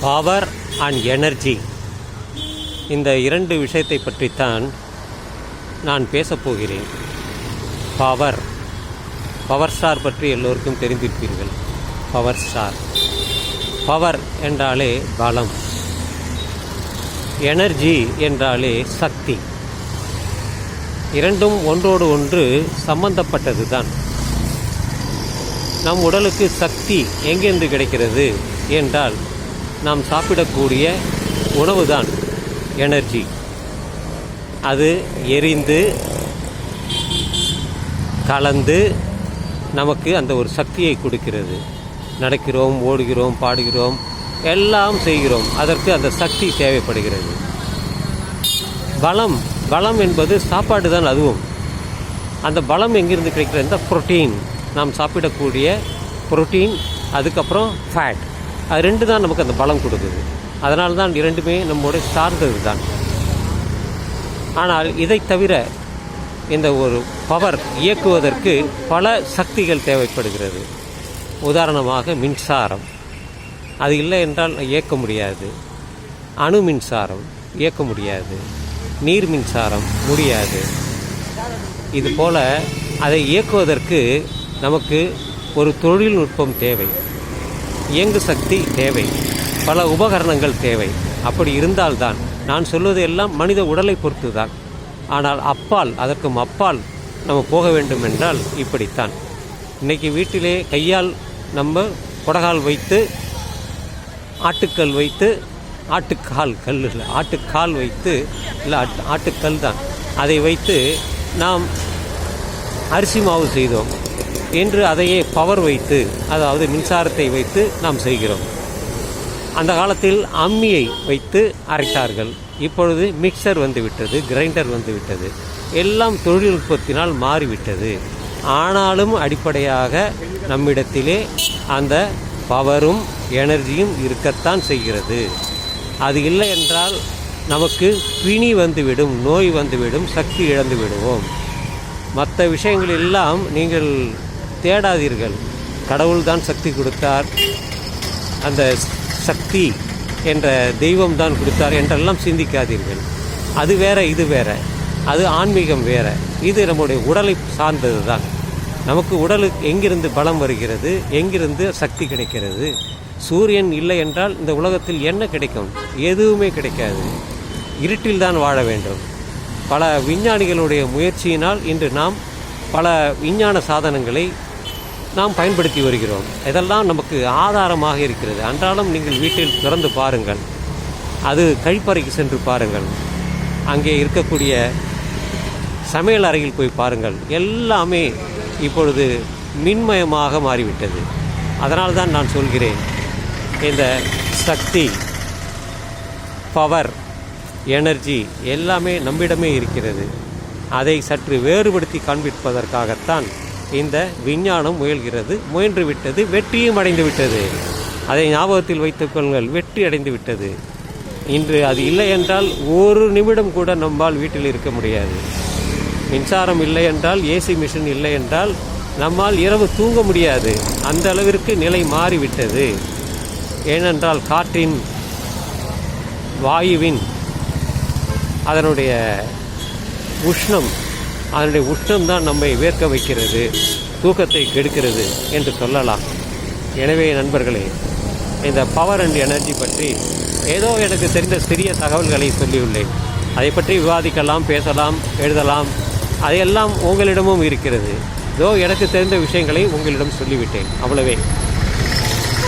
Power and energy இந்த இரண்டு விஷயத்தை பற்றித்தான் நான் பேசப் போகிறேன். பவர் பவர் ஸ்டார் பற்றி எல்லோருக்கும் தெரிந்திருப்பீர்கள். பவர் ஸ்டார் பவர் என்றாலே பலம். எனர்ஜி என்றாலே சக்தி. இரண்டும் ஒன்றோடு ஒன்று சம்பந்தப்பட்டது தான் நம் உடலுக்கு சக்தி எங்கேருந்து கிடைக்கிறது என்றால் நாம் சாப்பிடக்கூடிய உணவு தான் எனர்ஜி. அது எரிந்து கலந்து நமக்கு அந்த ஒரு சக்தியை கொடுக்கிறது. நடக்கிறோம் ஓடுகிறோம் பாடுகிறோம் எல்லாம் செய்கிறோம். அதற்கு அந்த சக்தி தேவைப்படுகிறது. பலம் பலம் என்பது சாப்பாடு தான் அதுவும். அந்த பலம் எங்கிருந்து கிடைக்கிறது இந்த புரோட்டீன் நாம் சாப்பிடக்கூடிய புரோட்டீன் அதுக்கப்புறம் ஃபேட் அது ரெண்டு தான் நமக்கு அந்த பலம் கொடுக்குது. அதனால தான் இரண்டுமே நம்மோட சார்ந்தது தான் ஆனால் இதை தவிர இந்த ஒரு பவர் இயக்குவதற்கு பல சக்திகள் தேவைப்படுகிறது. உதாரணமாக மின்சாரம். அது இல்லை என்றால் இயக்க முடியாது. அணு மின்சாரம் இயக்க முடியாது. நீர் மின்சாரம் முடியாது. இதுபோல் அதை இயக்குவதற்கு நமக்கு ஒரு தொழில்நுட்பம் தேவை. இயங்கு சக்தி தேவை. பல உபகரணங்கள் தேவை. அப்படி இருந்தால்தான் நான் சொல்வது எல்லாம் மனித உடலை பொறுத்து தான் ஆனால் அப்பால் அதற்கும் அப்பால் நம்ம போக வேண்டும் என்றால் இப்படித்தான். இன்னைக்கு வீட்டிலே கையால் நம்ம கொடகால் வைத்து ஆட்டுக்கல் வைத்து ஆட்டுக்கால் கல் இல்லை ஆட்டுக்கால் வைத்து இல்லை ஆட்டுக்கல் தான். அதை வைத்து நாம் அரிசி மாவு செய்தோம். என்று அதையே பவர் வைத்து அதாவது மின்சாரத்தை வைத்து நாம் செய்கிறோம். அந்த காலத்தில் அம்மியை வைத்து அரைத்தார்கள். இப்பொழுது மிக்சர் வந்துவிட்டது கிரைண்டர் வந்துவிட்டது. எல்லாம் தொழில்நுட்பத்தினால் மாறிவிட்டது. ஆனாலும் அடிப்படையாக நம்மிடத்திலே அந்த பவரும் எனர்ஜியும் இருக்கத்தான் செய்கிறது. அது இல்லை என்றால் நமக்கு பிணி வந்துவிடும் நோய் வந்துவிடும் சக்தி இழந்து விடுவோம் மற்ற விஷயங்கள் எல்லாம் நீங்கள் தேடாதீர்கள். கடவுள்தான் சக்தி கொடுத்தார். அந்த சக்தி என்ற தெய்வம் தான் கொடுத்தார் என்றெல்லாம் சிந்திக்காதீர்கள். அது வேற இது வேற. அது ஆன்மீகம் வேற. இது நம்முடைய உடலை சார்ந்தது தான் நமக்கு உடலுக்கு எங்கிருந்து பலம் வருகிறது? எங்கிருந்து சக்தி கிடைக்கிறது? சூரியன் இல்லை என்றால் இந்த உலகத்தில் என்ன கிடைக்கும்? எதுவுமே கிடைக்காது. இருட்டில் தான் வாழ வேண்டும். பல விஞ்ஞானிகளுடைய முயற்சியினால் இன்று நாம் பல விஞ்ஞான சாதனங்களை நாம் பயன்படுத்தி வருகிறோம். இதெல்லாம் நமக்கு ஆதாரமாக இருக்கிறது. அன்றாடம் நீங்கள் வீட்டில் திறந்து பாருங்கள். அது கழிப்பறைக்கு சென்று பாருங்கள். அங்கே இருக்கக்கூடிய சமையல் அறையில் போய் பாருங்கள். எல்லாமே இப்பொழுது மின்மயமாக மாறிவிட்டது. அதனால் தான் நான் சொல்கிறேன் இந்த சக்தி பவர் எனர்ஜி எல்லாமே நம்மிடமே இருக்கிறது. அதை சற்று வேறுபடுத்தி காண்பிப்பதற்காகத்தான் இந்த விஞ்ஞானம் முயல்கிறது. முயன்று விட்டது வெற்றியும் அடைந்து விட்டது அதை ஞாபகத்தில் வைத்துக் கொள்ளுங்கள் வெற்றி அடைந்து விட்டது இன்று அது இல்லை என்றால் ஒரு நிமிடம் கூட நம்மால் வீட்டில் இருக்க முடியாது. மின்சாரம் இல்லை என்றால் ஏசி மிஷின் இல்லை என்றால் நம்மால் இரவு தூங்க முடியாது. அந்த அளவிற்கு நிலை மாறிவிட்டது. ஏனென்றால் காற்றின் வாயுவின் அதனுடைய உஷ்ணம். அதனுடைய உஷ்ணம் தான் நம்மை வேர்க்க வைக்கிறது தூக்கத்தை கெடுக்கிறது என்று சொல்லலாம். எனவே நண்பர்களே இந்த பவர் அண்ட் எனர்ஜி பற்றி ஏதோ எனக்கு தெரிந்த சிறிய தகவல்களை சொல்லியுள்ளேன். அதை பற்றி விவாதிக்கலாம் பேசலாம் எழுதலாம். அதையெல்லாம் உங்களிடமும் இருக்கிறது. இதோ எனக்கு தெரிந்த விஷயங்களை உங்களிடம் சொல்லிவிட்டேன். அவ்வளவே.